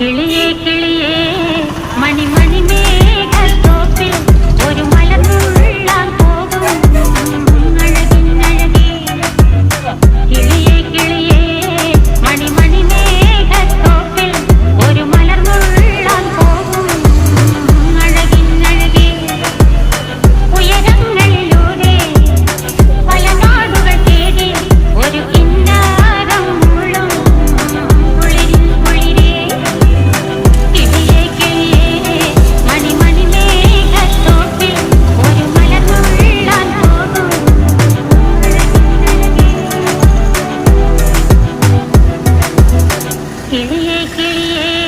കിളിയേ കിളിയേ മണി के लिए